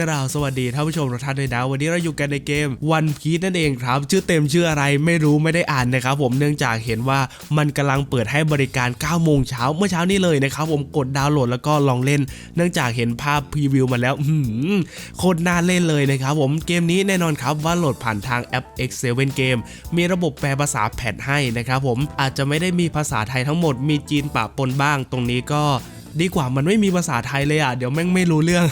กล่าวสวัสดีท่านผู้ชมทุกท่านด้วยนะ วันนี้เราอยู่กันในเกม One Piece นั่นเองครับ ชื่อเต็มชื่ออะไรไม่รู้ไม่ได้อ่านนะครับผมเนื่องจากเห็นว่ามันกำลังเปิดให้บริการ9โมงเช้าเมื่อเช้านี้เลยนะครับผมกดดาวน์โหลดแล้วก็ลองเล่น เนื่องจากเห็นภาพพรีวิวมาแล้วอื้อหือโคตรน่าเล่นเลยนะครับผมเกมนี้แน่นอนครับว่าโหลดผ่านทางแอป X7 Game มีระบบแปลภาษาแพทให้นะครับผมอาจจะไม่ได้มีภาษาไทยทั้งหมดมีจีนปะปนบ้าง ตรงนี้ก็ ดีกว่ามันไม่มีภาษาไทยเลยอะเดี๋ยวแม่งไม่รู้เรื่อง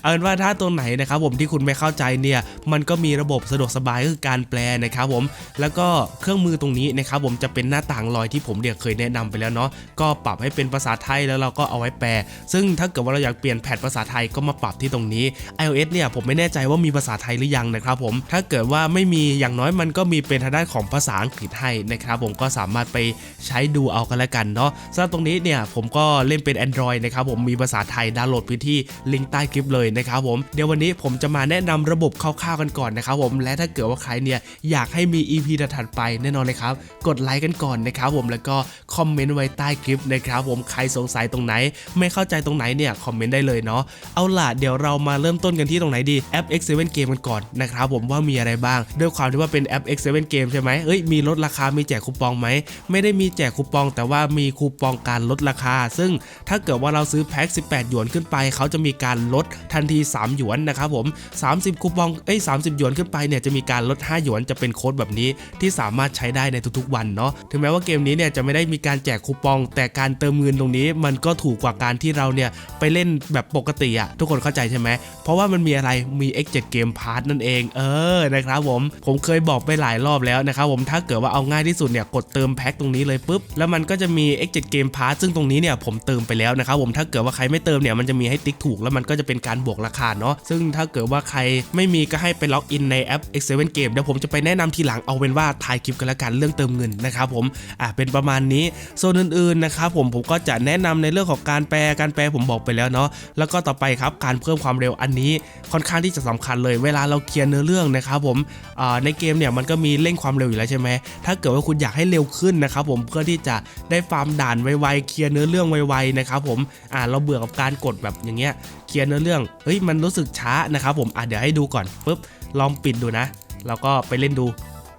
เอาเป็นว่าถ้าตัวไหนนะครับผมที่คุณไม่เข้าใจเนี่ยมันก็มีระบบสะดวกสบายก็คือการแปลนะครับผมแล้วก็เครื่องมือตรงนี้นะครับผมจะเป็นหน้าต่างลอยที่ผมเดียวเคยแนะนำไปแล้วเนาะก็ปรับให้เป็นภาษาไทยแล้วเราก็เอาไว้แปล ซึ่งถ้าเกิดว่าเราอยากเปลี่ยนแพทภาษาไทยก็มาปรับที่ตรงนี้ iOS เนี่ยผมไม่แน่ใจว่ามีภาษาไทยหรือยังนะครับผมถ้าเกิดว่าไม่มีอย่างน้อยมันก็มีเป็นทางด้านของภาษาอังกฤษให้นะครับผมก็สามารถไปใช้ดูเอากันแล้วกันเนาะสำหรับตรงนี้เนี่ยผมก็เล่นเป็น Android นะครับผมมีภาษาไทยดาวน์โหลดพื้นที่ลิงก์ใต้คลิปเลยนะครับผมเดี๋ยววันนี้ผมจะมาแนะนำระบบคร่าวๆกันก่อนนะครับผมและถ้าเกิดว่าใครเนี่ยอยากให้มี EP ถัดไปแน่นอนเลยครับกดไลค์กันก่อนนะครับผมแล้วก็คอมเมนต์ไว้ใต้คลิปนะครับผมใครสงสัยตรงไหน ไม่เข้าใจตรงไหนเนี่ยคอมเมนต์ได้เลยเนาะเอาล่ะเดี๋ยวเรามาเริ่มต้นกันที่ตรงไหนดีแอป X7 Game กันก่อนนะครับผมว่ามีอะไรบ้าง ด้วยความที่ว่าเป็นแอป X7 Game ใช่ไหมเอ้ยมีลดราคามีแจกคูปองไหมไม่ได้มีแจกคูปอง แต่ว่ามีคูปองการลดราคา ซึ่งถ้าาเกิดว่าเราซื้อแพ็ค 18 หยวนขึ้นไป เขาจะมีการลดทันที 3 หยวนนะครับผม 30 คูปอง เอ้ย 30 หยวนขึ้นไปเนี่ยจะมีการลด 5 หยวนจะเป็นโค้ดแบบนี้ที่สามารถใช้ได้ในทุกๆ วันเนาะ ถึงแม้ว่าเกมนี้เนี่ยจะไม่ได้มีการแจกคูปอง แต่การเติมเงินตรงนี้มันก็ถูกกว่าการที่เราเนี่ยไปเล่นแบบปกติอะทุกคนเข้าใจใช่ไหม เพราะว่ามันมีอะไร มี X7 Game Pass นั่นเอง เออ นะครับผม ผมเคยบอกไปหลายรอบแล้วนะครับผม ถ้าเกิดว่าเอาง่ายที่สุดเนี่ยกดเติมแพ็คตรงนี้เลยปุ๊บ แล้วมันก็จะมี X7 Game Pass ซึ่งตรงนี้เนี่ยผมเติมไปแล้วนะครับผมถ้าเกิดว่าใครไม่เติมเนี่ยมันจะมีให้ติ๊กถูกแล้วมันก็จะเป็นการบวกราคาเนาะซึ่งถ้าเกิดว่าใครไม่มีก็ให้ไปล็อกอินในแอป X7 Game เดี๋ยวผมจะไปแนะนำทีหลังเอาเป็นว่าถ่ายคลิปกันละกันเรื่องเติมเงินนะครับผมอะเป็นประมาณนี้โซนอื่นๆนะครับผมผมก็จะแนะนำในเรื่องของการแปลการแปลผมบอกไปแล้วเนาะแล้วก็ต่อไปครับการเพิ่มความเร็วอันนี้ค่อนข้างที่จะสำคัญเลย เวลาเราเคลียร์เนื้อเรื่องนะครับผมอ่าในเกมเนี่ยมันก็มีเร่งความเร็วอยู่แล้วใช่ไหมถ้าเกิดว่าคุณอยากให้เร็วขึ้นนะครับผมเพื่อที่จะได้ฟาร์มด่านไวๆเคลียร์เนื้อเรื่องไวๆนะครับผมอ่าเราเบื่อกับการกดแบบอย่างเงี้ยเคลียร์เนื้อเรื่องเฮ้ยมันรู้สึกช้านะครับผมอะเดี๋ยวให้ดูก่อนปุ๊บลองปิดดูนะแล้วก็ไปเล่นดู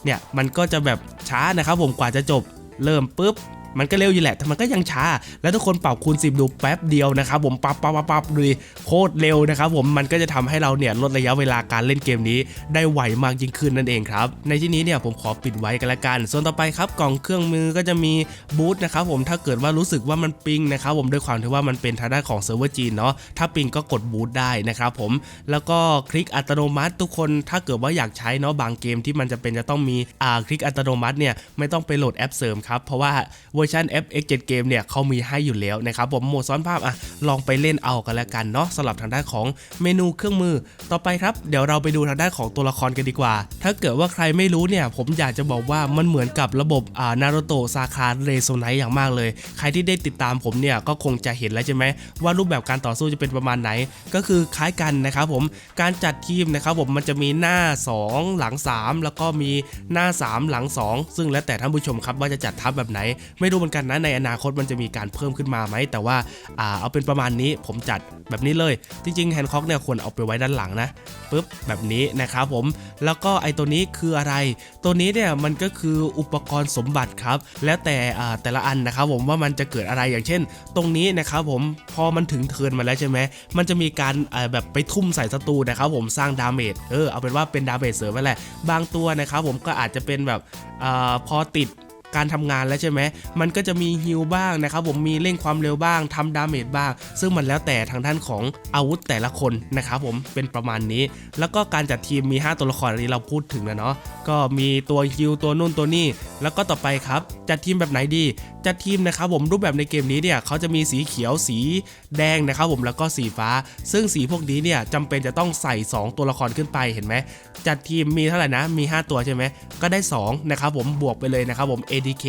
เนี่ยมันก็จะแบบช้านะครับผมกว่าจะจบเริ่มปุ๊บ มันก็เร็วอยู่แหละ แต่มันก็ยังช้า แล้วทุกคนปรับคูณ 10 ดูแป๊บเดียวนะครับผมปั๊บปั๊บปั๊บปั๊บดูดิโคตรเร็วนะครับผมมันก็จะทำให้เราเนี่ยลดระยะเวลาการเล่นเกมนี้ได้ไวมากยิ่งขึ้นนั่นเองครับในที่นี้เนี่ยผมขอปิดไว้กันละกันส่วนต่อไปครับกล่องเครื่องมือก็จะมีบูทนะครับผมถ้าเกิดว่ารู้สึกว่ามันปิงนะครับผมด้วยความที่ว่ามันเป็นทางด้านของเซิร์ฟเวอร์จีนเนาะถ้าปิงก็กดบูทได้นะครับผมแล้วก็คลิกอัตโนมัติทุกคนถ้าเกิดว่าอยากใช้เนาะบางเกมที่มันจะเป็นจะต้องมีอ่าคลิกอัตโนมัติเนี่ยไม่ต้องไปโหลดแอปเสริมครับเพราะว่าเวอร์ชัน FX7 เกมเนี่ยเขามีให้อยู่แล้วนะครับผมโหมดซ้อนภาพอะลองไปเล่นเอากันแล้วกันเนาะสำหรับทางด้านของเมนูเครื่องมือ ต่อไปครับเดี๋ยวเราไปดูทางด้านของตัวละครกันดีกว่า ถ้าเกิดว่าใครไม่รู้เนี่ยผมอยากจะบอกว่ามันเหมือนกับระบบอ่านารูโตะซาคาเรโซไนอย่างมากเลย ใครที่ได้ติดตามผมเนี่ยก็คงจะเห็นแล้วใช่ไหมว่ารูปแบบการต่อสู้จะเป็นประมาณไหน ก็คือคล้ายกันนะครับผมการจัดทีมนะครับผมมันจะมีหน้า 2 หลัง 3 แล้วก็มีหน้า 3 หลัง 2 ซึ่งแล้วแต่ท่านผู้ชมครับว่าจะจัดทัพแบบไหนไม่รู้เหมือนกันนะในอนาคตมันจะมีการเพิ่มขึ้นมาไหม แต่ว่าอ่าเอาเป็นประมาณนี้ผมจัดแบบนี้เลย จริงๆแฮนด์คอกเนี่ยควรเอาไปไว้ด้านหลังนะปุ๊บแบบนี้นะครับผมแล้วก็ไอตัวนี้คืออะไร ตัวนี้เนี่ยมันก็คืออุปกรณ์สมบัติครับ แล้วแต่แต่ละอันนะครับผมว่ามันจะเกิดอะไรอย่างเช่น ตรงนี้นะครับผมพอมันถึงเทินมาแล้วใช่ไหมมันจะมีการแบบไปทุ่มใส่ศัตรูนะครับผมสร้างดาเมจเออเอาเป็นว่าเป็นดาเมจเสริมไปแหละบางตัวนะครับผมก็อาจจะเป็นแบบอพอติด การทำงานแล้วใช่ไหมมันก็จะมีฮิลบ้างนะครับผมมีเร่งความเร็วบ้างทำดาเมจบ้าง ซึ่งมันแล้วแต่ทางด้านของอาวุธแต่ละคนนะครับผมเป็นประมาณนี้ แล้วก็การจัดทีมมี 5 ตัวละครอันนี้เราพูดถึงแล้วเนาะก็มีตัวฮิลตัวนู่นตัวนี่แล้วก็ต่อไปครับ จัดทีมแบบไหนดี จัดทีมนะครับผมรูปแบบในเกมนี้เนี่ยเขาจะมีสีเขียวสีแดงนะครับผมแล้วก็สีฟ้า ซึ่งสีพวกนี้เนี่ยจำเป็นจะต้องใส่ 2 ตัวละครขึ้นไปเห็นไหมจัดทีมมีเท่าไหร่นะมี 5 ตัวใช่ไหมก็ได้2นะครับผมบวกไปเลยนะครับผม ADK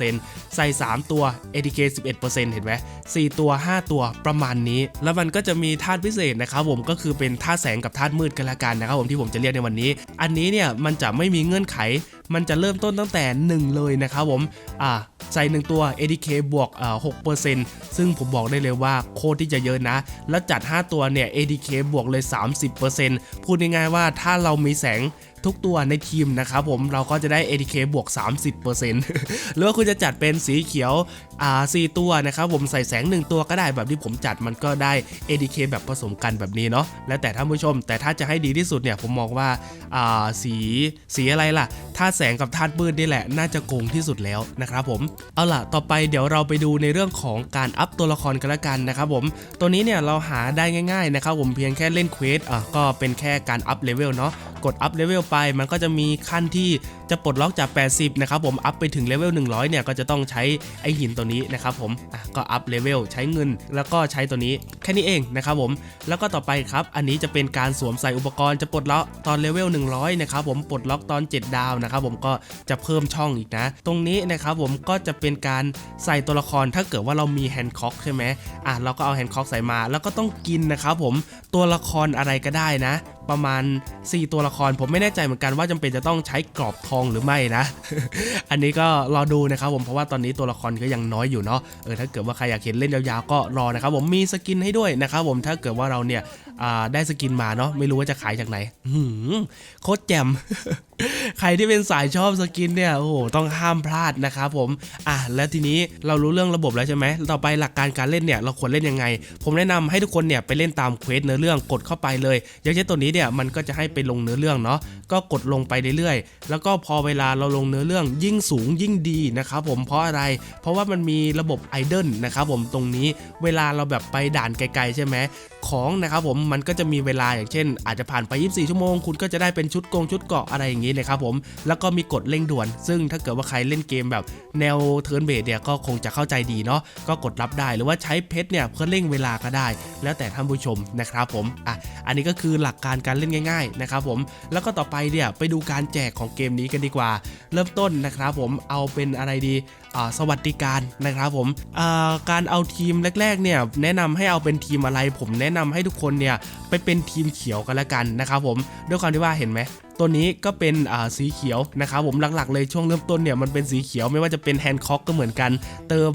7%ใส่ 3 ตัว ADK 11%เห็นไหม4ตัว 5 ตัวประมาณนี้ แล้วมันก็จะมีธาตุพิเศษนะครับผมก็คือเป็นธาตุแสงกับธาตุมืดกันละกันนะครับผมที่ผมจะเรียกในวันนี้ อันนี้เนี่ยมันจะไม่มีเงื่อนไข มันจะเริ่มต้นตั้งแต่ 1 เลยนะครับผมอ่าใส่ 1 ตัว ADK บวกเอ่อ6%ซึ่งผมบอกได้เลยว่าโคตรที่จะเยอะนะ แล้วจัด 5 ตัวเนี่ย ADK บวกเลย 30%พูดง่ายๆว่าถ้าเรามีแสง ทุกตัวในทีมนะครับผมเราก็จะได้ ADK บวก 30%หรือว่าคุณจะจัดเป็นสีเขียวอ่า4ตัวนะครับผมใส่แสง 1 ตัวก็ได้แบบที่ผมจัดมันก็ได้ ADK แบบผสมกันแบบนี้เนาะแล้วแต่ท่านผู้ชม แต่ถ้าจะให้ดีที่สุดเนี่ยผมมองว่าอ่าสีสีอะไรล่ะธาตุแสงกับธาตุมืดนี่แหละ น่าจะโกงที่สุดแล้วนะครับผมเอาล่ะต่อไปเดี๋ยวเราไปดูในเรื่องของการอัพตัวละครกันละกันนะครับผมตัวนี้เนี่ยเราหาได้ง่ายๆนะครับผมเพียงแค่เล่นเควสอะก็เป็นแค่การอัพเลเวลเนาะกดอัพเลเวลไปมันก็จะมีขั้นที่ จะปลดล็อกจาก 80 นะครับผม อัพไปถึงเลเวล 100 เนี่ย ก็จะต้องใช้ไอหินตัวนี้นะครับผมอะก็อัพเลเวลใช้เงิน แล้วก็ใช้ตัวนี้แค่นี้เองนะครับผม แล้วก็ต่อไปครับ อันนี้จะเป็นการสวมใส่อุปกรณ์จะปลดล็อกตอนเลเวล 100 นะครับผม ปลดล็อกตอน 7 ดาวนะครับผม ก็จะเพิ่มช่องอีกนะ ตรงนี้นะครับผม ก็จะเป็นการใส่ตัวละคร ถ้าเกิดว่าเรามีแฮนด์คอกใช่ไหมอะ เราก็เอาแฮนด์คอกใส่มา แล้วก็ต้องกินนะครับผม ตัวละครอะไรก็ได้นะ ประมาณ 4 ตัวละคร ผมไม่แน่ใจเหมือนกันว่าจำเป็นจะต้องใช้กรอบทองหรือไม่นะ อันนี้ก็รอดูนะครับผมเพราะว่าตอนนี้ตัวละครก็ยังน้อยอยู่เนาะเออถ้าเกิดว่าใครอยากเห็นเล่นยาวๆก็รอนะครับผมมีสกินให้ด้วยนะครับผมถ้าเกิดว่าเราเนี่ยได้สกินมาเนาะไม่รู้ว่าจะขายจากไหนหโคตรแจ่ม ใครที่เป็นสายชอบสกินเนี่ยโอ้โหต้องห้ามพลาดนะครับผมอะแล้วทีนี้เรารู้เรื่องระบบแล้วใช่ไหมต่อไปหลักการการเล่นเนี่ยเราควรเล่นยังไง ผมแนะนำให้ทุกคนเนี่ยไปเล่นตามเควสเนื้อเรื่องกดเข้าไปเลย อย่างเช่นตัวนี้เนี่ยมันก็จะให้ไปลงเนื้อเรื่องเนาะก็กดลงไปเรื่อยๆ แล้วก็พอเวลาเราลงเนื้อเรื่องยิ่งสูงยิ่งดีนะครับผมเพราะอะไร เพราะว่ามันมีระบบไอดอลนะครับผมตรงนี้เวลาเราแบบไปด่านไกลๆใช่ไหมของนะครับผมมันก็จะมีเวลาอย่างเช่น อาจจะผ่านไป 24 ชั่วโมง คุณก็จะได้เป็นชุดกงชุดเกาะอะไรอย่างนี้นะครับผม แล้วก็มีกดเร่งด่วน ซึ่งถ้าเกิดว่าใครเล่นเกมแบบแนวเทิร์นเบดเนี่ยก็คงจะเข้าใจดีเนาะก็กดรับได้หรือว่าใช้เพชรเนี่ยเพื่อเร่งเวลาก็ได้ แล้วแต่ท่านผู้ชมนะครับผมอะอันนี้ก็คือหลักการการเล่นง่ายๆนะครับผมแล้วก็ต่อไปเนี่ยไปดูการแจกของเกมนี้กันดีกว่า เริ่มต้นนะครับผมเอาเป็นอะไรดีสวัสดิการนะครับผมการเอาทีมแรกๆเนี่ยแนะนำให้เอาเป็นทีมอะไร ผมแนะนำให้ทุกคนเนี่ยไปเป็นทีมเขียวกันละกันนะครับผมด้วยความที่ว่าเห็นไหมตัวนี้ก็เป็นสีเขียวนะครับผมหลักๆเลยช่วงเริ่มต้นเนี่ยมันเป็นสีเขียวไม่ว่าจะเป็นแฮนด์คอกก็เหมือนกันเติม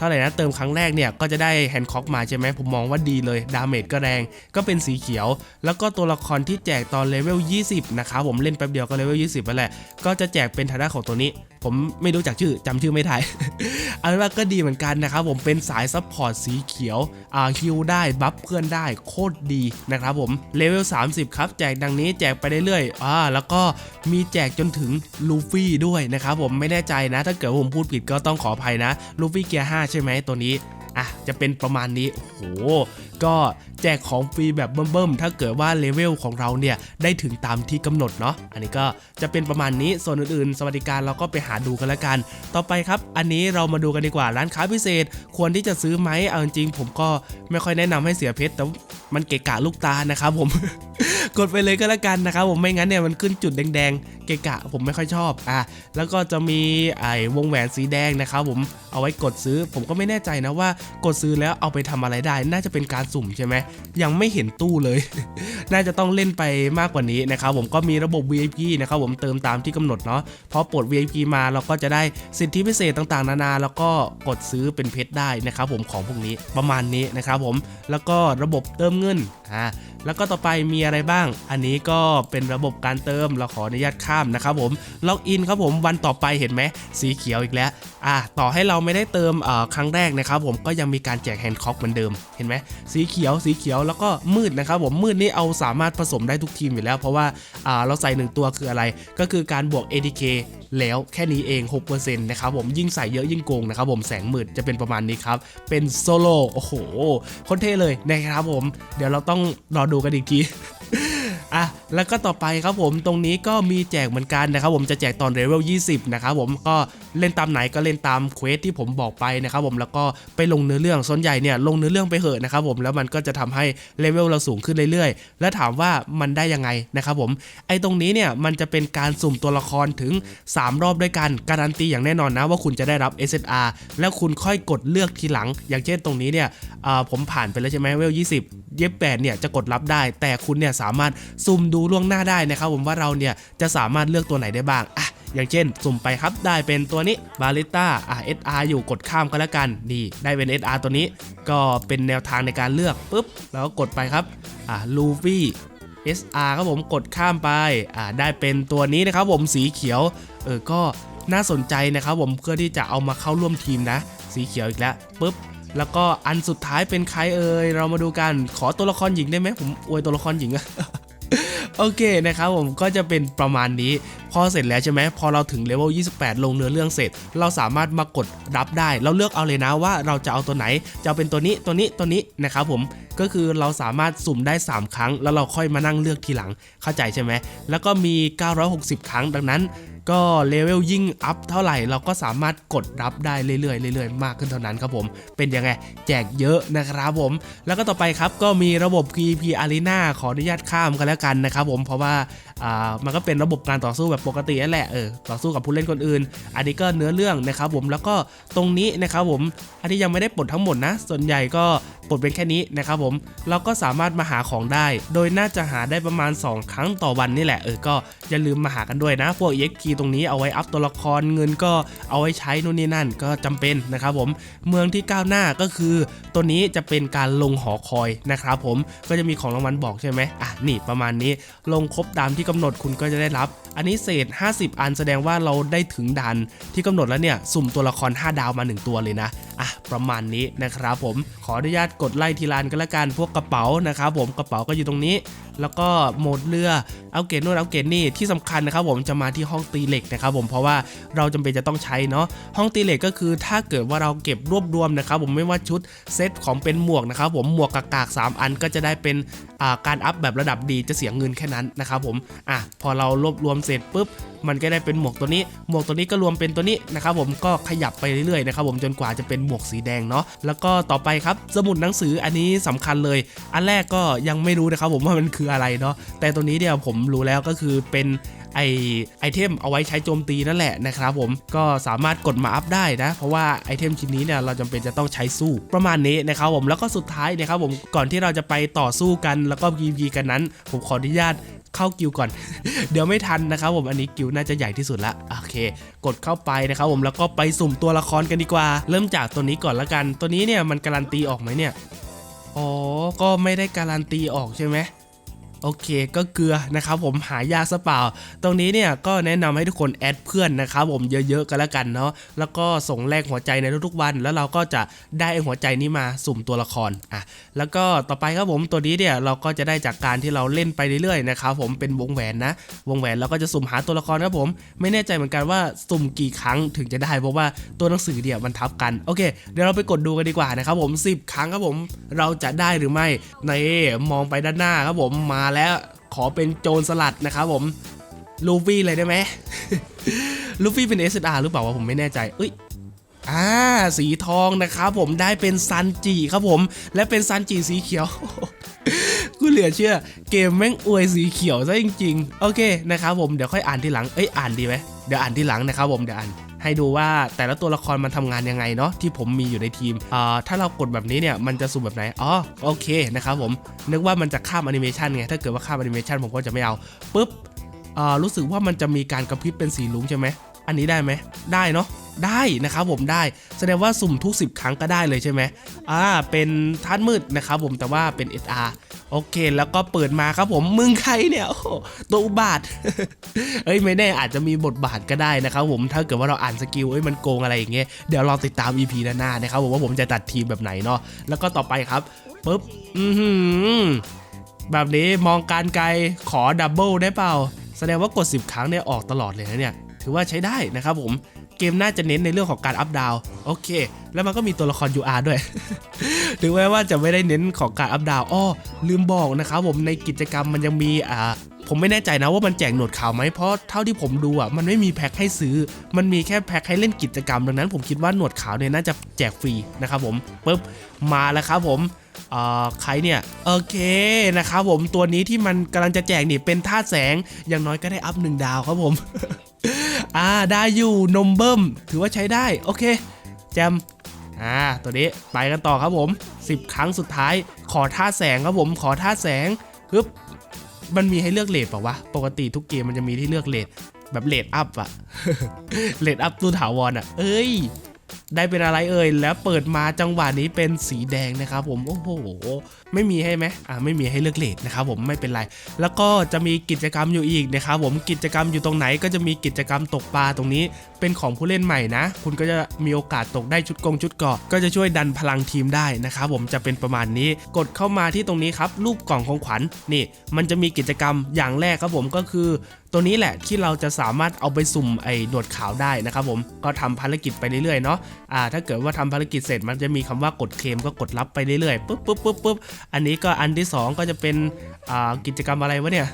เท่าไหร่นะเติมครั้งแรกเนี่ยก็จะได้แฮนด์ค็อกมาใช่ไหมผมมองว่าดีเลยดาเมจก็แรงก็เป็นสีเขียว แล้วก็ตัวละครที่แจกตอนเลเวล 20 นะครับผมเล่นแป๊บเดียวก็เลเวล 20ไปแหละก็จะแจกเป็นทางด้าของตัวนี้ ผมไม่รู้จักชื่อจำชื่อไม่ได้อาเป็นว่าก็ดีเหมือนกันนะครับผมเป็นสายซัพพอร์ตสีเขียวอ่าฮิลได้บัฟเพื่อนได้โคตรดีนะครับผมเลเวล 30 ครับ แจกดังนี้แจกไปเรื่อยๆอ่าแล้วก็มีแจกจนถึงลูฟี่ด้วยนะครับผมไม่แน่ใจนะ ถ้าเกิดผมพูดผิดก็ต้องขออภัยนะลูฟี่เกียร์5ใช่ไหมตัวนี้อะจะเป็นประมาณนี้โอ้โห ก็แจกของฟรีแบบเบิ่มๆ ถ้าเกิดว่าเลเวลของเราเนี่ย ได้ถึงตามที่กำหนดเนาะ อันนี้ก็จะเป็นประมาณนี้ ส่วนอื่นๆ สวัสดิการเราก็ไปหาดูกันละกัน ต่อไปครับ อันนี้เรามาดูกันดีกว่า ร้านค้าพิเศษ ควรที่จะซื้อไหมเอาจริงผมก็ไม่ค่อยแนะนำให้เสียเพชร แต่มันเกะกะลูกตานะครับผม กดไปเลยก็แล้วกันนะครับผม ไม่งั้นเนี่ยมันขึ้นจุดแดงๆ เกะกะผมไม่ค่อยชอบ อะ แล้วก็จะมีไอ้วงแหวนสีแดงนะครับผม เอาไว้กดซื้อ ผมก็ไม่แน่ใจนะว่ากดซื้อแล้วเอาไปทำอะไรได้ น่าจะเป็นการสุ่มใช่ไหมยังไม่เห็นตู้เลย น่าจะต้องเล่นไปมากกว่านี้นะครับผมก็มีระบบ VIP นะครับผมเติมตามที่กำหนดเนาะพอปลด VIP มาเราก็จะได้สิทธิพิเศษต่างๆ นานาแล้วก็กดซื้อเป็นเพชรได้นะครับผมของพวกนี้ประมาณนี้นะครับผมแล้วก็ระบบเติมเงินอ่าแล้วก็ต่อไปมีอะไรบ้าง อันนี้ก็เป็นระบบการเติมเราขออนุญาตข้ามนะครับผมล็อกอินครับผมวันต่อไปเห็นไหมสีเขียวอีกแล้วอะต่อให้เราไม่ได้เติมครั้งแรกนะครับผมก็ยังมีการแจกแฮนด์คอกเหมือนเดิมเห็นไหมสีเขียวสีเขียวแล้วก็มืดนะครับผมมืดนี่เอาสามารถผสมได้ทุกทีมอยู่แล้ว เพราะว่าอ่าเราใส่หนึ่งตัวคืออะไร ก็คือการบวก ATK แล้วแค่นี้เอง 6%นะครับผมยิ่งใส่เยอะยิ่งโกงนะครับผมแสงมืดจะเป็นประมาณนี้ครับเป็นโซโล่โอ้โหคนเท่เลยนะครับผมเดี๋ยวเราต้องรอดูกันอีกที อะแล้วก็ต่อไปครับผมตรงนี้ก็มีแจกเหมือนกันนะครับผมจะแจกตอนเลเวล20 นะครับผมก็เล่นตามไหนก็เล่นตามเควสที่ผมบอกไปนะครับผมแล้วก็ไปลงเนื้อเรื่องส่วนใหญ่เนี่ยลงเนื้อเรื่องไปเหอะนะครับผมแล้วมันก็จะทำให้เลเวลเราสูงขึ้นเรื่อยๆ แล้วถามว่ามันได้ยังไงนะครับผมไอ้ตรงนี้เนี่ยมันจะเป็นการสุ่มตัวละครถึง 3 รอบด้วยกันการันตีอย่างแน่นอนนะว่าคุณจะได้รับ SSR แล้วคุณค่อยกดเลือกทีหลัง อย่างเช่นตรงนี้เนี่ยผมผ่านไปแล้วใช่ไหมเวล20เย็บแปดเนี่ยจะกดรับได้ แต่คุณเนี่ยสามารถซุ่มดูล่วงหน้าได้นะครับผมว่าเราเนี่ยจะสามารถเลือกตัวไหนได้บ้างอะอย่างเช่น สุ่มไปครับได้เป็นตัวนี้บาลิต้าอะ SR อยู่กดข้ามก็แล้วกันนี่ได้เป็น SR ตัวนี้ ก็เป็นแนวทางในการเลือกปุ๊บแล้วก็กดไปครับอะลูฟี่ SR ครับผมกดข้ามไปอ่าได้เป็นตัวนี้นะครับผมสีเขียวเออก็น่าสนใจนะครับผมเพื่อที่จะเอามาเข้าร่วมทีมนะ สีเขียวอีกแล้วปุ๊บแล้วก็อันสุดท้ายเป็นใครเอ่ยเรามาดูกันขอตัวละครหญิงได้ไหมผมอวยตัวละครหญิงอะ โอเคนะครับผมก็จะเป็นประมาณนี้ พอเสร็จแล้วใช่ไหมพอเราถึงเลเวล 28 ลงเนื้อเรื่องเสร็จ เราสามารถมากดรับได้ เราเลือกเอาเลยนะว่าเราจะเอาตัวไหน จะเเป็นตัวนี้ตัวนี้ตัวนี้นะครับผมก็คือเราสามารถสุ่มได้ 3 ครั้ง แล้วเราค่อยมานั่งเลือกทีหลังเข้าใจใช่ไหมแล้วก็มี 960 ครั้งดังนั้น ก็เลเวลยิ่งอัพเท่าไหร่เราก็สามารถกดรับได้เรื่อยๆเรื่อยๆมากขึ้นเท่านั้นครับผมเป็นยังไงแจกเยอะนะครับผม แล้วก็ต่อไปครับก็มีระบบ PVP Arena ขออนุญาตข้ามกันแล้วกันนะครับผมเพราะว่า อ่ามันก็เป็นระบบการต่อสู้แบบปกตินั่นแหละเออต่อสู้กับผู้เล่นคนอื่น อันนี้ก็เนื้อเรื่องนะครับผมแล้วก็ตรงนี้นะครับผมอันนี้ยังไม่ได้ปลดทั้งหมดนะ ส่วนใหญ่ก็ปลดเป็นแค่นี้นะครับผมเราก็สามารถมาหาของได้ โดยน่าจะหาได้ประมาณ 2 ครั้งต่อวันนี่แหละเออก็อย่าลืมมาหากันด้วยนะ พวก EXP ตรงนี้เอาไว้อัพตัวละครเงินก็เอาไว้ใช้นู่นนี่นั่นก็จำเป็นนะครับผมเมืองที่ก้าวหน้าก็คือ ตัวนี้จะเป็นการลงหอคอยนะครับผมก็จะมีของรางวัลบอกใช่ไหมอะนี่ประมาณนี้ลงครบตามที่กำหนดคุณก็จะได้รับ อันนี้เศษ 50 อันแสดงว่าเราได้ถึงดันที่กำหนดแล้วเนี่ย สุ่มตัวละคร 5 ดาวมา 1 ตัวเลยนะ อะ ประมาณนี้นะครับผม ขออนุญาตกดไล่ทีลานกันละกัน พวกกระเป๋านะครับผม กระเป๋าก็อยู่ตรงนี้ แล้วก็โหมดเรือ เอาเกรดนู่นเอาเกรดนี่ที่สำคัญนะครับผมจะมาที่ห้องตีเหล็กนะครับผมเพราะว่าเราจำเป็นจะต้องใช้เนาะห้องตีเหล็กก็คือถ้าเกิดว่าเราเก็บรวบรวมนะครับผมไม่ว่าชุดเซตของเป็นหมวกนะครับผมหมวกกากากๆ3อันก็จะได้เป็นาการอัพแบบระดับดีจะเสียเงินแค่นั้นนะครับผมอะพอเรารวบรวมเสร็จปุ๊บมันก็ได้เป็นหมวกตัวนี้ หมวกตัวนี้ก็รวมเป็นตัวนี้นะครับผมก็ขยับไปเรื่อยๆนะครับผมจนกว่าจะเป็นหมวกสีแดงเนาะแล้วก็ต่อไปครับสมุดหนังสืออันนี้สำคัญเลย อันแรกก็ยังไม่รู้นะครับผมว่ามันคืออะไรเนาะแต่ตัวนี้เนี่ยผมรู้แล้วก็คือเป็นไอไอเทมเอาไว้ใช้โจมตีนั่นแหละนะครับผมก็สามารถกดมาอัพได้นะ เพราะว่าไอเทมชิ้นนี้เนี่ยเราจำเป็นจะต้องใช้สู้ประมาณนี้นะครับผมแล้วก็สุดท้ายนะครับผมก่อนที่เราจะไปต่อสู้กันแล้วก็ PVP กันนั้น ผมขออนุญาตเข้ากิวก่อน เดี๋ยวไม่ทันนะครับผมอันนี้กิวน่าจะใหญ่ที่สุดละโอเค กดเข้าไปนะครับผมแล้วก็ไปสุ่มตัวละครกันดีกว่า เริ่มจากตัวนี้ก่อนละกัน ตัวนี้เนี่ยมันการันตีออกไหมเนี่ยอ๋อก็ไม่ได้การันตีออกใช่ไหม โอเคก็เกลือนะครับผมหายากซะเปล่า ตรงนี้เนี่ยก็แนะนำให้ทุกคนแอดเพื่อนนะครับผมเยอะๆกันแล้วกันเนาะแล้วก็ส่งแลกหัวใจในทุกๆวัน แล้วเราก็จะได้ไอ้หัวใจนี้มาสุ่มตัวละครอะแล้วก็ต่อไปครับผมตัวนี้เนี่ยเราก็จะได้จากการที่เราเล่นไปเรื่อยๆนะครับผมเป็นวงแหวนนะ วงแหวนเราก็จะสุ่มหาตัวละครครับผม ไม่แน่ใจเหมือนกันว่าสุ่มกี่ครั้งถึงจะได้เพราะว่าตัวหนังสือเนี่ยมันทับกันโอเค เดี๋ยวเราไปกดดูกันดีกว่านะครับผม 10 ครั้งครับผมเราจะได้หรือไม่ในมองไปด้านหน้าครับผมมาแล้วขอเป็นโจรสลัดนะครับผมลูฟี่เลยได้ไหมลูฟี่เป็น SR หรือเปล่าวะผมไม่แน่ใจเอ้ยอ่าสีทองนะครับผมได้เป็นซันจิครับผม และเป็นซันจิสีเขียวกูเหลือเชื่อ เกมแม่งอวยสีเขียวซะจริงๆ โอเคนะครับผมเดี๋ยวค่อยอ่านทีหลังเอ้ยอ่านดีไหมเดี๋ยวอ่านทีหลังนะครับผมเดี๋ยวอ่าน ให้ดูว่าแต่ละตัวละครมันทำงานยังไงเนาะที่ผมมีอยู่ในทีมอ่าถ้าเรากดแบบนี้เนี่ยมันจะสุ่มแบบไหนอ๋อโอเคนะครับผมนึกว่ามันจะข้ามแอนิเมชันไงถ้าเกิดว่าข้ามแอนิเมชันผมก็จะไม่เอาปุ๊บอ่ารู้สึกว่ามันจะมีการกระพริบเป็นสีลุ้งใช่ไหม อันนี้ได้ไหมได้เนาะได้นะครับผมได้แสดงว่าสุ่มทุก 10 ครั้งก็ได้เลยใช่ไหมอ่าเป็นท่านมืดนะครับผมแต่ว่าเป็น SR โอเค แล้วก็เปิดมาครับผมมึงใครเนี่ยโอ้ตัวอุบาทเอ้ยไม่แน่อาจจะมีบทบาทก็ได้นะครับผมถ้าเกิดว่าเราอ่านสกิลเอ้ยมันโกงอะไรอย่างเงี้ยเดี๋ยวรอติดตาม EP หน้าๆนะครับผมว่าผมจะตัดทีมแบบไหนเนาะแล้วก็ต่อไปครับปุ๊บอือหือแบบนี้มองการไกลขอดับเบิลได้เปล่า แสดงว่ากด 10 ครั้งเนี่ยออกตลอดเลยนะเนี่ย ถือว่าใช้ได้นะครับผมเกมน่าจะเน้นในเรื่องของการอัพดาวโอเค แล้วมันก็มีตัวละคร UR ด้วย ถึงแม้ว่าจะไม่ได้เน้นของการอัพดาวอ้อลืมบอกนะครับผมในกิจกรรมมันยังมีอ่าผมไม่แน่ใจนะว่ามันแจกหนวดขาวไหมเพราะเท่าที่ผมดูอะมันไม่มีแพ็คให้ซื้อ มันมีแค่แพ็คให้เล่นกิจกรรมดังนั้น ผมคิดว่าหนวดขาวเนี่ยน่าจะแจกฟรีนะครับผมปุ๊บมาแล้วครับผมเอ่อใครเนี่ยโอเคนะครับผมตัวนี้ที่มันกำลังจะแจกนี่เป็นท่าตุแสงอย่างน้อยก็ได้อัพหนึ่งดาวครับผม อ่าได้อยู่นมเบิ้มถือว่าใช้ได้โอเค แจมอ่าตัวนี้ไปกันต่อครับผม 10 ครั้งสุดท้าย ขอท่าแสงครับผมขอท่าแสงฮึบมันมีให้เลือกเลทเปล่าวะปกติทุกเกมมันจะมีที่เลือกเลทแบบเลทอัพอะเลทอัพตู้ถาวรอะเอ้ย ได้เป็นอะไรเอ่ยแล้วเปิดมาจังหวะนี้เป็นสีแดงนะครับผมโอ้โหไม่มีให้ไหมอ่าไม่มีให้เลือกเลทนะครับผมไม่เป็นไร แล้วก็จะมีกิจกรรมอยู่อีกนะครับผมกิจกรรมอยู่ตรงไหนก็จะมีกิจกรรมตกปลาตรงนี้ เป็นของผู้เล่นใหม่นะ คุณก็จะมีโอกาสตกได้ชุดกงชุดเกาะก็จะช่วยดันพลังทีมได้นะครับผมจะเป็นประมาณนี้ กดเข้ามาที่ตรงนี้ครับรูปกล่องของขวัญนี่ มันจะมีกิจกรรมอย่างแรกครับผมก็คือ ตัวนี้แหละที่เราจะสามารถเอาไปสุ่มไอ้หนวดขาวได้นะครับผมก็ทำภารกิจไปเรื่อยๆเนาะอ่าถ้าเกิดว่าทำภารกิจเสร็จมันจะมีคำว่ากดเคลมก็กดรับไปเรื่อยๆปุ๊บปุ๊บปุ๊บปุ๊บอันนี้ก็อันที่สองก็จะเป็นอ่ากิจกรรมอะไรวะเนี่ย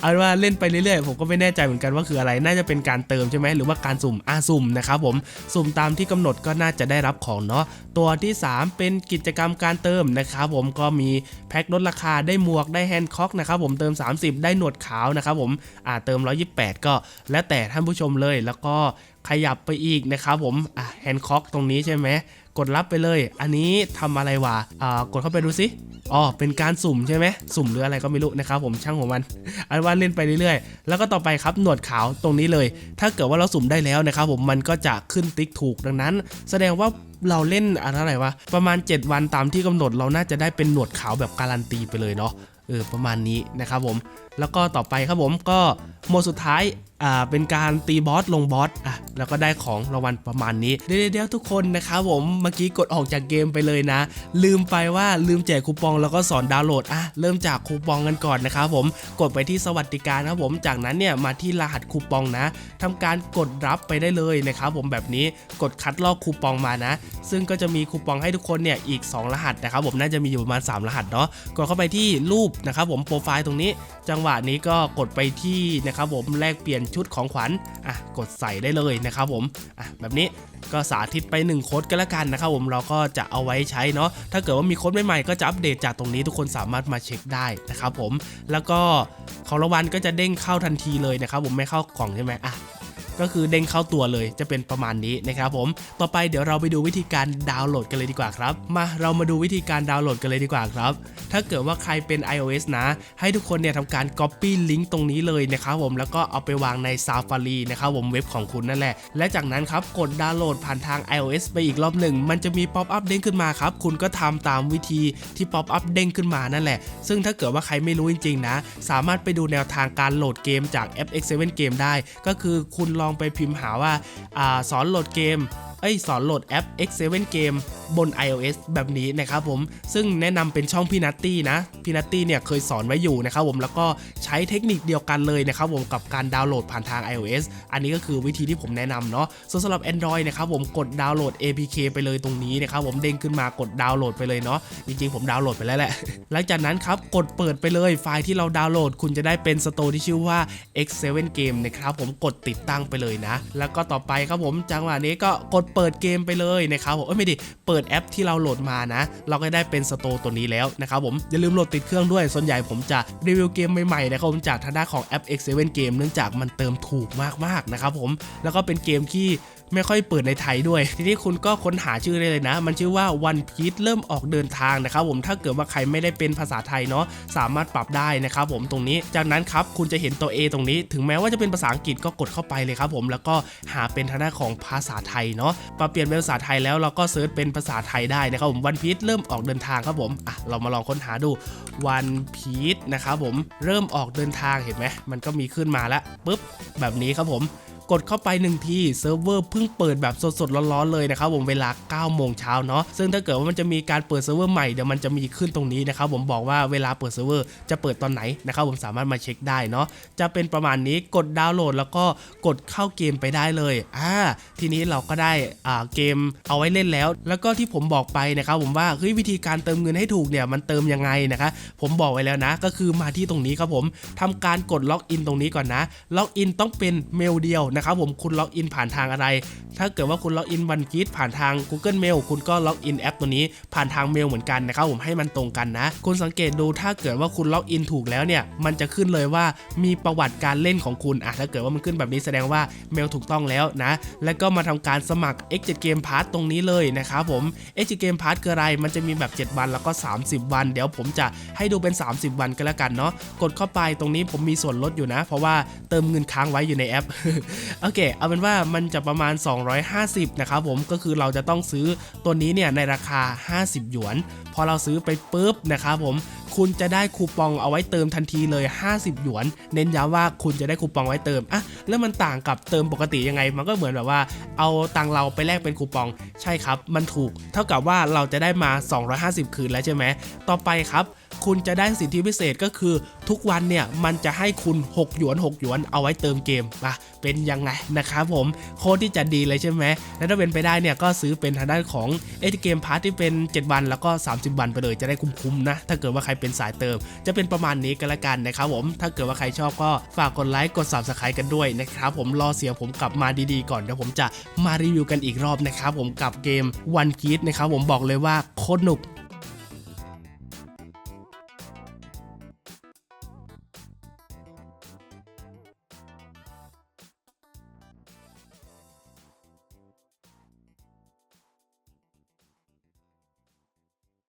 เอาว่าเล่นไปเรื่อยๆ ผมก็ไม่แน่ใจเหมือนกันว่าคืออะไรน่าจะเป็นการเติมใช่ไหมหรือว่าการสุ่มอ่าสุ่มนะครับผมสุ่มตามที่กำหนดก็น่าจะได้รับของเนาะตัวที่ 3 เป็นกิจกรรมการเติมนะครับผมก็มีแพ็คลดราคาได้หมวกได้แฮนด์ค็อกนะครับผมเติม 30 ได้หนวดขาวนะครับผมอ่าเติม 128 ก็แล้วแต่ท่านผู้ชมเลยแล้วก็ขยับไปอีกนะครับผมอะแฮนด์คอกตรงนี้ใช่ไหมกดรับไปเลย อันนี้ทำอะไรวะอ่ากดเข้าไปดูสิอ๋อเป็นการสุ่มใช่ไหมสุ่มหรืออะไรก็ไม่รู้นะครับผมช่างของมันอันว่าเล่นไปเรื่อยๆ แล้วก็ต่อไปครับหนวดขาวตรงนี้เลย ถ้าเกิดว่าเราสุ่มได้แล้วนะครับผมมันก็จะขึ้นติ๊กถูกดังนั้น แสดงว่าเราเล่นอะไรวะประมาณ 7 วันตามที่กำหนดเราน่าจะได้เป็นหนวดขาวแบบการันตีไปเลยเนาะเออประมาณนี้นะครับผม แล้วก็ต่อไปครับผมก็โหมดสุดท้ายอ่าเป็นการตีบอสลงบอสอะแล้วก็ได้ของรางวัลประมาณนี้ เดี๋ยวๆทุกคนนะครับผมเมื่อกี้กดออกจากเกมไปเลยนะ ลืมไปว่าลืมแจกคูปองแล้วก็สอนดาวน์โหลดอะเริ่มจากคูปองกันก่อนนะครับผมกดไปที่สวัสดิการครับผมจากนั้นเนี่ยมาที่รหัสคูปองนะทำการกดรับไปได้เลยนะครับผมแบบนี้กดคัดลอกคูปองมานะ ซึ่งก็จะมีคูปองให้ทุกคนเนี่ยอีก 2 รหัสนะครับผมน่าจะมีอยู่ประมาณ3รหัสเนาะกดเข้าไปที่รูปนะครับผมโปรไฟล์ตรงนี้จังหวะนี้ก็กดไปที่นะครับผมแลกเปลี่ยนชุดของขวัญอะกดใส่ได้เลยนะครับผมอะแบบนี้ก็สาธิตไป1โค้ดก็แล้วกันนะครับผมเราก็จะเอาไว้ใช้เนาะถ้าเกิดว่ามีโค้ดใหม่ๆก็จะอัปเดตจากตรงนี้ทุกคนสามารถมาเช็คได้นะครับผมแล้วก็ของรางวัลก็จะเด้งเข้าทันทีเลยนะครับผมไม่เข้ากล่องใช่ไหมอะ ก็คือเด้งเข้าตัวเลยจะเป็นประมาณนี้นะครับผม ต่อไปเดี๋ยวเราไปดูวิธีการดาวน์โหลดกันเลยดีกว่าครับ มาเรามาดูวิธีการดาวน์โหลดกันเลยดีกว่าครับ ถ้าเกิดว่าใครเป็น iOS นะ ให้ทุกคนเนี่ยทำการ Copy ลิงก์ตรงนี้เลยนะครับผมแล้วก็เอาไปวางใน Safari นะครับผมเว็บของคุณนั่นแหละ และจากนั้นครับกดดาวน์โหลดผ่านทาง iOS ไปอีกรอบหนึ่ง มันจะมีป๊อปอัพเด้งขึ้นมาครับ คุณก็ทำตามวิธีที่ป๊อปอัพเด้งขึ้นมานั่นแหละ ซึ่งถ้าเกิดว่าใครไม่รู้จริงๆนะ สามารถไปดูแนวทางการโหลดเกมจากแอป X7 Game ได้ ก็คือคุณลองไปพิมพ์หาว่าอสอนโหลดเกม เอ้ยสอนโหลดแอป X7 Game บน iOS แบบนี้นะครับผม ซึ่งแนะนำเป็นช่องพี่นัตตี้นะพี่นัตตี้เนี่ยเคยสอนไว้อยู่นะครับผมแล้วก็ใช้เทคนิคเดียวกันเลยนะครับผมกับการดาวน์โหลดผ่านทาง iOS อันนี้ก็คือวิธีที่ผมแนะนำเนาะส่วนสำหรับ Android นะครับผมกดดาวน์โหลด APK ไปเลยตรงนี้นะครับผมเด้งขึ้นมากดดาวน์โหลดไปเลยเนาะจริงๆผมดาวน์โหลดไปแล้วแหละหลังจากนั้นครับกดเปิดไปเลยไฟล์ที่เราดาวน์โหลด คุณจะได้เป็นสโตร์ที่ชื่อว่า X7 Game นะครับผมกดติดตั้งไปเลยนะ แล้วก็ต่อไปครับผมจังหวะนี้ก็กดเปิดเกมไปเลยนะครับผมเอ้ยไม่ดิเปิดแอปที่เราโหลดมานะ เราก็ได้เป็นสโตร์ตัวนี้แล้วนะครับผมอย่าลืมโหลดติดเครื่องด้วยส่วนใหญ่ผมจะรีวิวเกมใหม่ๆนะครับผมจากทางด้านของแอป X7 Game เนื่องจากมันเติมถูกมากๆนะครับผมแล้วก็เป็นเกมที่ ไม่ค่อยเปิดในไทยด้วย ทีนี้คุณก็ค้นหาชื่อได้เลยนะ มันชื่อว่า One Piece เริ่มออกเดินทางนะครับผมถ้าเกิดว่าใครไม่ได้เป็นภาษาไทยเนาะสามารถปรับได้นะครับผมตรงนี้จากนั้นครับคุณจะเห็นตัว A ตรงนี้ ถึงแม้ว่าจะเป็นภาษาอังกฤษก็กดเข้าไปเลยครับผมแล้วก็หาเป็นทางด้านของภาษาไทยเนาะปรับเปลี่ยนเป็นภาษาไทยแล้วเราก็เซิร์ชเป็นภาษาไทยได้นะครับผม One Piece เริ่มออกเดินทางครับผมอะเรามาลองค้นหาดู One Piece นะครับผมเริ่มออกเดินทางเห็นไหมมันก็มีขึ้นมาแล้วปุ๊บแบบนี้ครับผม กดเข้าไปหนึ่งทีเซิร์ฟเวอร์เพิ่งเปิดแบบสดๆร้อนๆเลยนะครับผมเวลา 9 โมงเช้าเนาะซึ่งถ้าเกิดว่ามันจะมีการเปิดเซิร์ฟเวอร์ใหม่เดี๋ยวมันจะมีขึ้นตรงนี้นะครับผมบอกว่าเวลาเปิดเซิร์ฟเวอร์จะเปิดตอนไหนนะครับผมสามารถมาเช็คได้เนาะจะเป็นประมาณนี้กดดาวน์โหลดแล้วก็กดเข้าเกมไปได้เลยอ่าทีนี้เราก็ได้อ่าเกมเอาไว้เล่นแล้ว แล้วก็ที่ผมบอกไปนะครับผมว่าเฮ้ยวิธีการเติมเงินให้ถูกเนี่ยมันเติมยังไงนะคะผมบอกไว้แล้วนะ ก็คือมาที่ตรงนี้ครับผมทำการกดล็อกอินตรงนี้ก่อนนะล็อกอินต้องเป็นเมลเดียวนะครับผมคุณล็อกอินผ่านทางอะไร ถ้าเกิดว่าคุณล็อกอินวันพีผ่านทาง Google Mail คุณก็ล็อกอินแอปตัวนี้ผ่านทางเมลเหมือนกันนะครับผมให้มันตรงกันนะ คุณสังเกตดูถ้าเกิดว่าคุณล็อกอินถูกแล้วเนี่ยมันจะขึ้นเลยว่ามีประวัติการเล่นของคุณอะถ้าเกิดว่ามันขึ้นแบบนี้แสดงว่าเมลถูกต้องแล้วนะ แล้วก็มาทำการสมัคร X7 Game Pass ตรงนี้เลยนะครับผม X7 Game Pass คืออะไรมันจะมีแบบ 7 วันแล้วก็ 30 วัน เดี๋ยวผมจะให้ดูเป็น 30 วันก็แล้วกันเนาะกดเข้าไปตรงนี้ผมมีส่วนลดอยู่นะ เพราะว่าเติมเงินค้างไว้อยู่ในแอปโอเค เอาเป็นว่ามันจะประมาณ 250 นะครับผมก็คือเราจะต้องซื้อตัวนี้เนี่ยในราคา 50 หยวน พอเราซื้อไปปุ๊บนะครับผมคุณจะได้คูปองเอาไว้เติมทันทีเลย 50 หยวน เน้นย้ำว่าคุณจะได้คูปองไว้เติมอะแล้วมันต่างกับเติมปกติยังไง มันก็เหมือนแบบว่า เอาตังเราไปแลกเป็นคูปอง ใช่ครับ มันถูก เท่ากับว่าเราจะได้มา 250 คืนแล้วใช่ไหม ต่อไปครับ คุณจะได้สิทธิพิเศษก็คือ ทุกวันเนี่ยมันจะให้คุณ 6 หยวน 6 หยวนเอาไว้เติมเกมอะเป็นยังไงนะครับผมโคตรที่จะดีเลยใช่ไหมแล้วถ้าเป็นไปได้เนี่ยก็ซื้อเป็นทางด้านของเอทเกมพาร์ทที่เป็น 7 วันแล้วก็ 30 วันไปเลยจะได้คุ้มๆนะ ถ้าเกิดว่าใครเป็นสายเติม จะเป็นประมาณนี้ก็แล้วกันนะครับผมถ้าเกิดว่าใครชอบก็ฝากกดไลค์กด subscribe กันด้วยนะครับผมรอเสียงผมกลับมาดีๆก่อนเดี๋ยวผมจะมารีวิวกันอีกรอบนะครับผมกับเกม One Piece นะครับผมบอกเลยว่าโคตรหนุก